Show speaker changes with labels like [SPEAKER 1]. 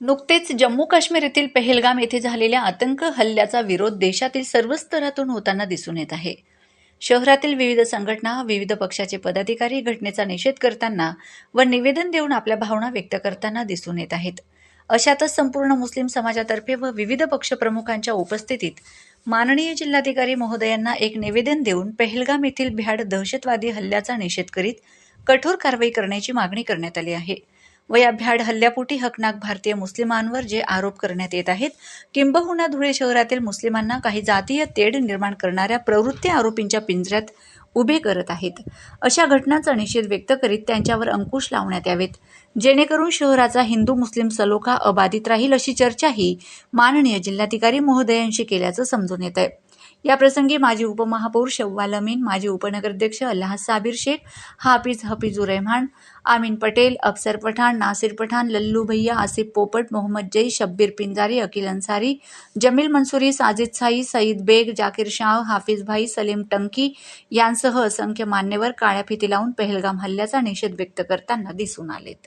[SPEAKER 1] नुकतेच जम्मू काश्मीर येथील पेहेलगाम येथे झालेल्या आतंक हल्ल्याचा विरोध देशातील सर्व स्तरातून होताना दिसून येत आहे. शहरातील विविध संघटना विविध पक्षाचे पदाधिकारी घटनेचा निषेध करताना व निवेदन देऊन आपल्या भावना व्यक्त करताना दिसून येत आहेत. अशातच संपूर्ण मुस्लिम समाजातर्फे व विविध पक्षप्रमुखांच्या उपस्थितीत माननीय जिल्हाधिकारी महोदयांना एक निवेदन देऊन पहलगाम येथील भ्याड दहशतवादी हल्ल्याचा निषेध करीत कठोर कारवाई करण्याची मागणी करण्यात आली आहे. व या भ्याड हल्ल्यापोटी हकनाक भारतीय मुस्लिमांवर जे आरोप करण्यात येत आहेत किंबहुना धुळे शहरातील मुस्लिमांना काही जातीय तेढ निर्माण करणाऱ्या प्रवृत्ती आरोपींच्या पिंजऱ्यात उभे करत आहेत. अशा घटनांचा निषेध व्यक्त करीत त्यांच्यावर अंकुश लावण्यात यावेत. जेणेकरून शहराचा हिंदू मुस्लिम सलोखा अबाधित राहील अशी चर्चाही माननीय जिल्हाधिकारी महोदयांशी केल्याचं समजून येत आहे याप्रसंगी माजी उपमहापौर शव्वाल अमीन माजी उपनगराध्यक्ष अल्लाह साबिर शेख हाफिज हफिजूर रहमान आमीन पटेल अफसर पठाण नासिर पठाण लल्लू भैया आसिफ पोपट मोहम्मद जई शब्बीर पिंजारी अकिल अन्सारी जमील मंसुरी साजिद साई सईद बेग जाकीर शाह हाफिज भाई सलीम टंकी यांसह असंख्य मान्यवर काळ्या फिती लावून पहलगाम हल्ल्याचा निषेध व्यक्त करताना दिसून आलेत.